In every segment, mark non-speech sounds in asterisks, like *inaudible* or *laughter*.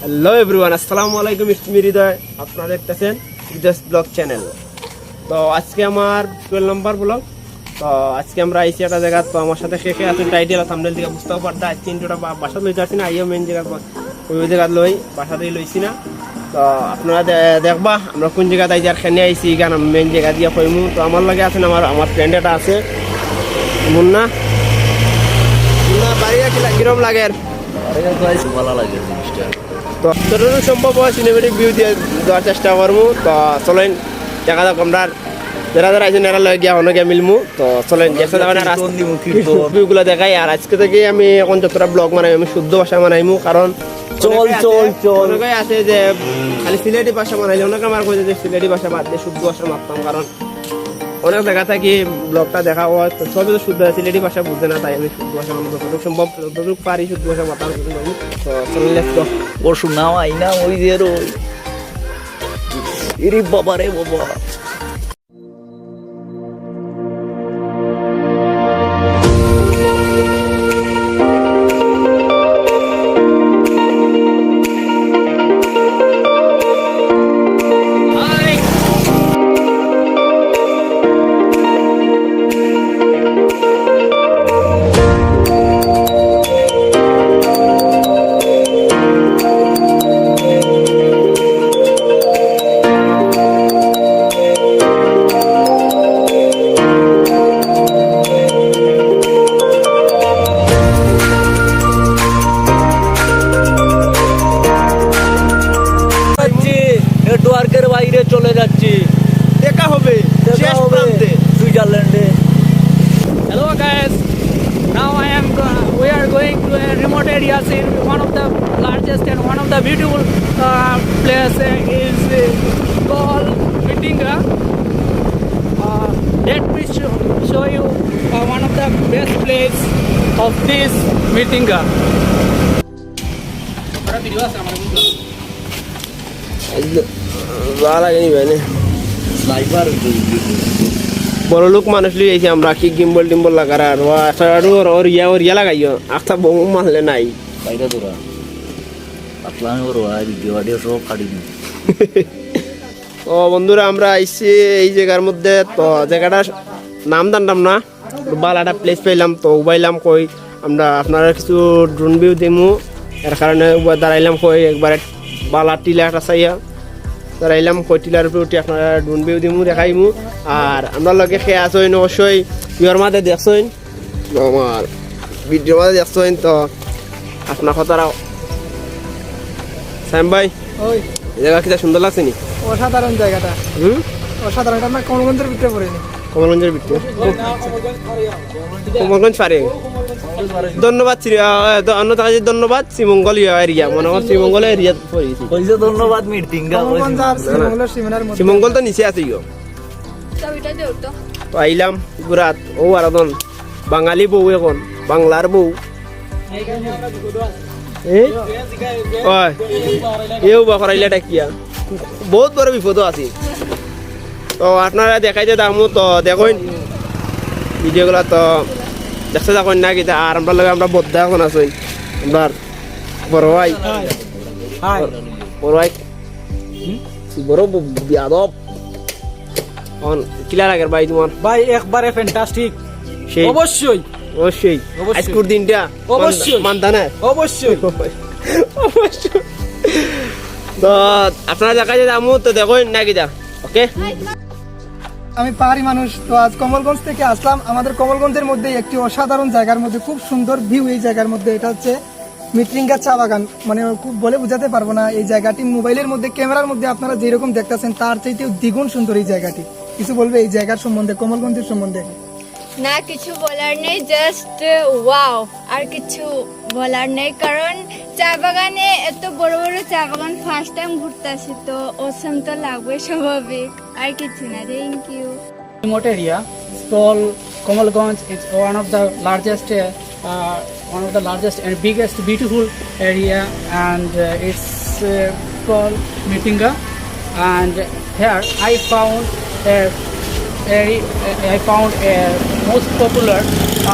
Hello everyone আসসালামু আলাইকুম ইসমি হৃদয়। আপনারা দেখতেছেন হৃদয় ব্লগ চ্যানেল। তো আজকে আমার টুয়েলভ নম্বর ব্লগ তো আজকে আমরা আইসি একটা জায়গা। তো আমার সাথে কে আছেন টাইটেল থামনেল থেকে বুঝতেও পারতা আজকে ইন্টুটা বাসা লইতে আসি না। আইও মেন জায়গা ওই জায়গা লই, বাসাতেই লইছি না। তো আপনারা দেখবা আমরা কোন জায়গাতে আইছি আর খেনে আইছি, গান মেন জায়গা দিয়ে কইমু। তো আমার লাগে আছেন আমার আমার ফ্রেন্ড এটা আছে। মুন্না। মুন্না, বাড়ি কিরম লাগে? আর ভালো লাগে জিনিসটা। তো যতটুকু সম্ভব হয় সিনেমেটিক ভিউ দিয়ে দেওয়ার চেষ্টা করব তো চলেন দেখা যাক আমরা যারা যারা আইসেন এরা গিয়া অনেকে মিলমু তো চলেন। ভিউগুলো দেখাই আর আজকে থেকে আমি এখন যতটা ব্লগ বানাই আমি শুদ্ধ ভাষা বানাইমু কারণ চল, চল, চল। অনেকে আছে যে খালি সিলেটি ভাষা বানাইলে অনেকে আমার কইছে যে সিলেটি ভাষা বাদ দিয়ে শুদ্ধ ভাষা মারতাম কারণ অনেক জায়গা থাকি, ব্লগটা দেখা হয় সবই তো শুদ্ধ আছে সিলেটি ভাষা বুঝতে না, তাই আমি শুদ্ধ ভাষা মানে যতটুকু সম্ভব, যতটুকু পারি শুদ্ধ ভাষা মাথা তো চলেন তো ওর শোনাও আইনা, ওই যে রে বাবা রে বাবা। very uh, remote areas in one of the largest and one of the beautiful uh, uh is uh, called Vitinga. Uh, let me show, show you uh, one of the best places of this Vitinga. வாழ கனி வேணும் sniper বড় লোক মানুষ লিয়ে আইছি আমরা কি gimbal টিম্বল লাগার আর? ও আসার ওর ওর ইয়া ওর ইয়া লাগাইও। আচ্ছা বহু মানলে নাই। বাইরে তোরা পাতলামি ওর ভিডিও আডিও সব কাটি দিই *laughs* ও বন্ধুরা আমরা আইছি এই জায়গার মধ্যে। তো জায়গাটার নাম জানতাম না। ভালো একটা প্লেস পেলাম তো উবাইলাম কই। আমরা আপনারা কিছু ড্রোন ভিউ দিমু। এর কারণে দাঁড়াইলাম কই একবারে বালা টিলা একটা চাইয়া। দাঁড়াইলাম কই টিলার উপরে উঠি আপনারা ভিউ দিমু দেখাইমু আর আমরা লগে খেয়ে আসইন অবশ্যই ইয়র মাঝে দেখছইন আমার ভিডিও মাঝে দেখছইন তো আপনার কথাটাও সাইম ভাই ওই জায়গা কিটা সুন্দর লাগছে নি? অসাধারণ জায়গাটা হুম? অসাধারণ এটা আমার কোন মন্দির ভিতরে পড়িনি কমলগঞ্জের ভিতরে। কমলগঞ্জ পারে ধন্যবাদ শ্রী অন্য কাজে ধন্যবাদ শ্রীমঙ্গল এরিয়া মনে কর শ্রীমঙ্গল এরিয়া পড়েছি ধন্যবাদ শ্রীমঙ্গল তো নিচে আছে গো। চাবিটা দেও তো তো আইলাম গুরাত ও আরাধন। বাঙালি বউ এখন বাংলার বউ। এও বা করাইলে ডাকিয়া বহুত বড় বিপদ আছে। তো আপনারা দেখাইতে দামু তো দেখুন। ভিডিওগুলো তো দেখতে থাকুন না কিতা আর আমরা লগে আমরা বদ্ধ এখন আছেন আমরা বড় ভাই। বড় ভাই। বড় বিয়াদব। এখন কিলা লাগের ভাই তোমার। ভাই একবারে ফ্যান্টাস্টিক সেই। অবশ্যই। অবশ্যই। অবশ্যই। আজকের দিনটা অবশ্যই। মানতা না অবশ্যই। অবশ্যই। তো আপনারা দেখা যায় আমু তো দেখুন না কিতা ওকে? আমি পাহাড়ি মানুষ, তো আজ কমলগঞ্জ থেকে আসলাম। আমাদের কমলগঞ্জের মধ্যে একটি অসাধারণ জায়গার মধ্যে, খুব সুন্দর ভিউ এই জায়গার মধ্যে। এটা হচ্ছে মিটরিঙ্গা চা বাগান। মানে খুব বলে বোঝাতে পারব না, এই জায়গাটি মোবাইলের মধ্যে, ক্যামেরার মধ্যে আপনারা যেরকম দেখতেছেন, তার চাইতেও দ্বিগুণ সুন্দর এই জায়গাটি। কিছু বলবে এই জায়গার সম্বন্ধে, কমলগঞ্জের সম্বন্ধে? না, কিছু বলার নেই জাস্ট ওয়াও আর কিছু বলার নেই, কারণ চা বাগানে এত বড় বড় চা বাগান ফার্স্ট টাইম ঘুরতে আসি, তো ওসম তো লাগবে স্বাভাবিক, আর কিছু না thank you remote area stall Kamalganj is one of the largest one of the largest and biggest beautiful area and it's call মিটিংগা and here I found uh, I found a most popular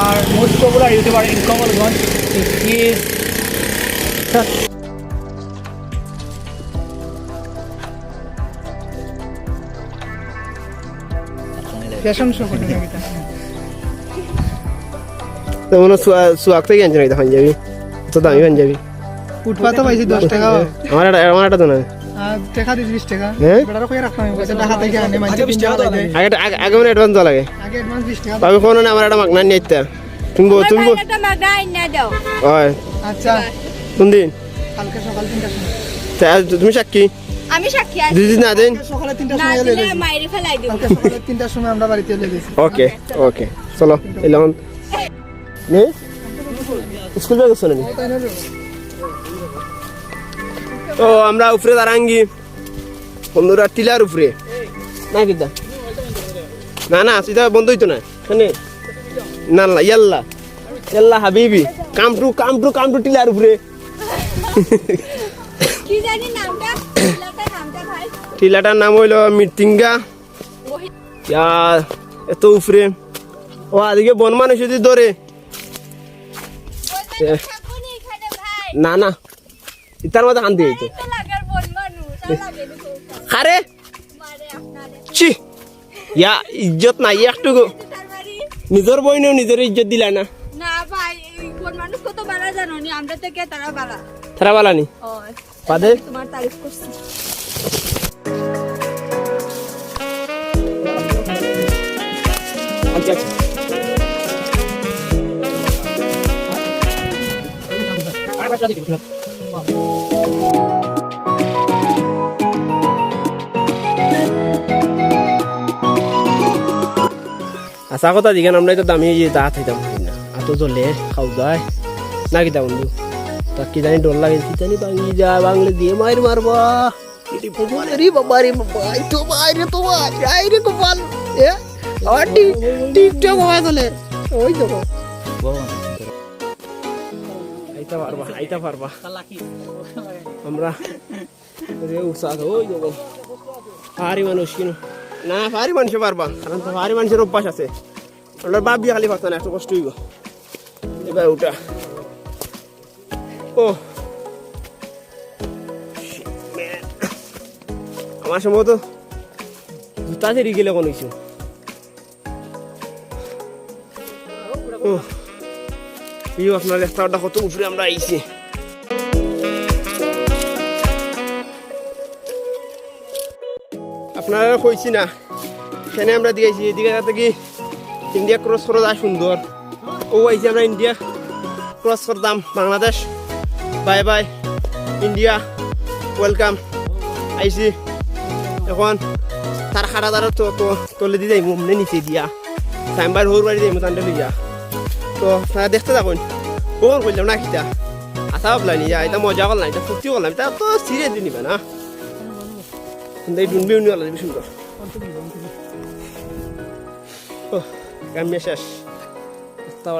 or most popular YouTuber in Kamalganj. He is fashion আমার একটা এটা না টাকা this বিশ টাকা। হ্যাঁ? কই রাখতাম পয়সা টাকা থেকে আনে মানে বিশ টাকা লাগে। আগে আগে আগে মানে অ্যাডভান্স দেওয়া লাগে। আগে অ্যাডভান্স বিশ টাকা আমি কোনো না আমার একটা মাগনা নিয়ে আসতে তুমি তুমি একটা মাগনা আইনা দাও। হয়। আচ্ছা। কোন দিন কালকে সকাল তিনটার সময়। তুমি সাক্ষী? আমি সাক্ষী আছি। দুই দিন না দিন। সকালে তিনটার সময় দিলে লেগে মাইরে ফেলাই দিব। সকালে তিনটার সময় আমরা বাড়িতে লেগে গেছি ওকে ওকে। চলো এলাম নে? স্কুল ব্যাগ আছে নাকি? তো আমরা উপরে দাঁড়াঙ্গি। বন্ধুরা টিলার উপরে। না কিতা না না সেটা বন্ধ হইতো না। এখানে। না না ইয়াল্লা। ইয়াল্লা হাবিবি। Come to come to come to tiller উপরে। টিলাটার নাম হইল মৃত্যিঙ্গা ইয়া এত উপরে। ও আদিকে বন মানুষ যদি ধরে। না না। ইতার মধ্যে হান দিয়ে বল আর আরে! চি ইয়া ইজ্জত নাই তার বাড়ি। নিজের বইনেও নিজের ইজ্জত দিলা না। না ভাই এই কোন মানুষ কত বাড়া জানো নি? আমরা থেকে তারা তারা বালানি ও পাদে তোমার তারিফ করছি। আচ্ছা আচ্ছা। আশা কথা দিকে আমরা তো দামি যে দাঁত হইতাম না। এত জলে খাও যায়। না কিতা বন্ধু? তা কি জানি ডর লাগে, কি জানি ভাঙি যায় বাংলে দিয়ে মায়ের মারবা তো তো আমরা উৎসাহ ওই ভারী মানুষ কিনো? না, ভারী মানুষ পারবা। কারণ তো ভারী মানুষের অভ্যাস আছে। আমরা বাপ বিয়ে খালি পারতাম না একটু কষ্ট হইব। এবার ওটা ও. আমার সম্ভবত জুতা ছেড়ে গেলে কোনো কিছু। ও। আপনার রাস্তাটা কত উপরে আমরা আইছি। আপনারা কইছি না সেখানে আমরা দিয়েছি, এদিকে থেকে ইন্ডিয়া ক্রস করা যায় সুন্দর। ও আইছি আমরা ইন্ডিয়া ক্রস করতাম, Bangladesh. Bye bye, India welcome আইসি এখন তার খাটা তার তো তলে দিয়ে যাই মনে নিচে দিয়া। সাইমবার হোর বাড়ি যাই তান্ডে লইয়া। তো তারা দেখতে থাকুন। কখন করলাম না কিতা? আশা ভাবলা নিয়া এটা মজা করলাম, এটা ফুর্তি করলাম, এটা তো সিরিয়াসলি নিবে না। কিন্তু এই ডুনবি উনি আলাদা সুন্দর। ও কামিয়া শেষ। রাস্তা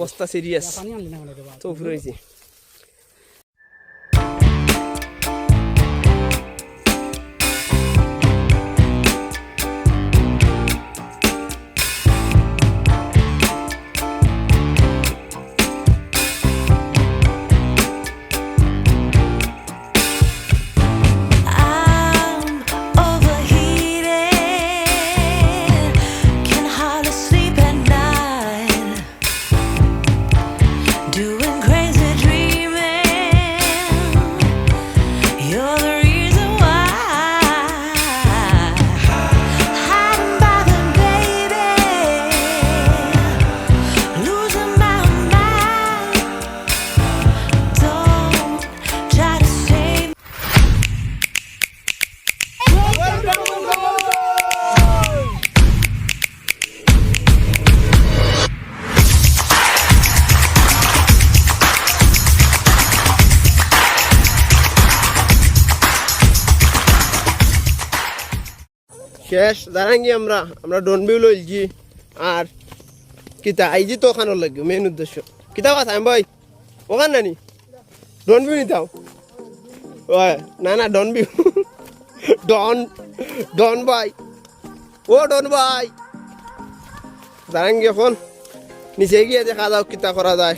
অবস্থা সিরিয়াস তো উপরে হয়েছি শেষ দাঁড়াঙ্গি আমরা আমরা ডনবিউ লইছি আর কিতা আইজি তো ওখানে লাগবে মেন উদ্দেশ্য। কিতা কথা, আমি ভাই ওখান নানি? ডনবিউ নিতাও ওই, না না, ডনবিউ। *laughs* ডন ডন ভাই। ও, ডন ভাই। দাঁড়াঙ্গি এখন, নিচে গিয়ে দেখা যাও কিতা করা যায়।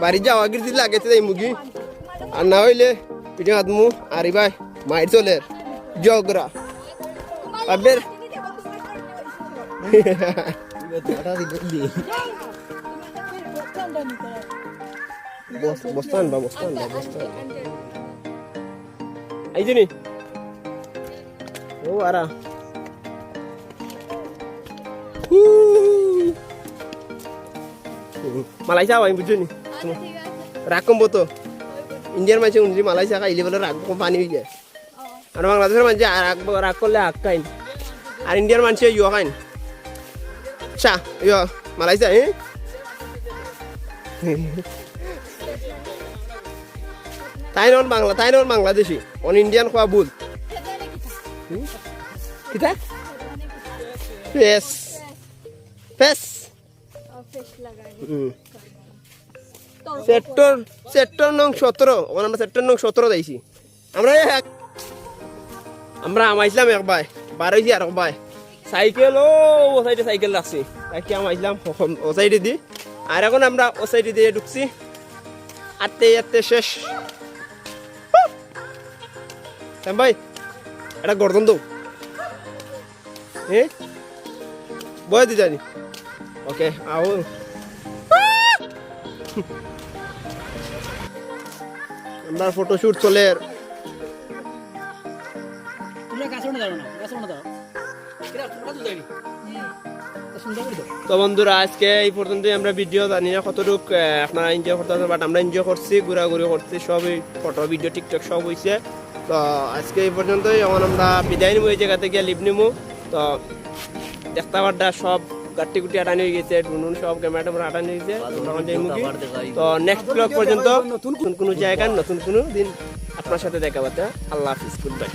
বাড়ি যাওয়া গিয়ে লাগে তাই মুগি। আর না হইলে, পিঠে হাত মু, আরি ভাই, মাইর চলের জগরা আপনার বস- বস্তা আনবা বস্তা আনবা বস্তা আইছি নি ও আরা মালাইসা আইন বুঝছ নি আচ্ছা ঠিক আছে রাগ কমবো তো ইন্ডিয়ার মানুষ উনি মালাইসা খাইলে বলে রাগ কম পানি হয়ে যায় আর বাংলাদেশের মানুষ রাগ রাগ করলে আগ খাইন ইয় খাইন চা ইয় মালাইসা হ্যাঁ তাই নন বাংলা তাই নন বাংলাদেশি অন ইন্ডিয়ান খোয়া ভুল কিতা অফিস লাগাই সেক্টর সেক্টর নং সতেরো ওখানে আমরা সেক্টর নং সতেরো যাইছি আমরা আমরা আমাইছিলাম একবার বার হয়েছি আর একবার সাইকেল, ও ও সাইকেল রাখছি রাখি আমাইছিলাম ও সাইডে দি। আর এখন আমরা ও সাইডে দিয়ে ঢুকছি। আটতে আটতে শেষ। ভাই এটা গর্দন দৌ হ্যাঁ বয় দি জানি। ওকে, আও। আমরা ফটোশুট চলে। দাঁড়ো না তো বন্ধুরা আজকে এই পর্যন্তই। আমরা ভিডিও জানি না কতটুক আপনারা এনজয় করতে পারছেন বাট আমরা এনজয় করছি ঘোরাঘুরি করছি সবই ফটো ভিডিও টিকটক সব হয়েছে তো আজকে এই পর্যন্তই। এখন আমরা বিদায় নিবো এই জায়গা থেকে লিভ নিবো তো দেখতে পারটা সব গাটি গুটি আটানি হয়ে গেছে ডুনুন সব ক্যামেরা ট্যামেরা আটানি হয়ে গেছে তো নেক্সট ব্লগ পর্যন্ত নতুন কোনো জায়গায় নতুন কোনো দিন আপনার সাথে দেখা পাতে আল্লাহ হাফিজ গুড বাই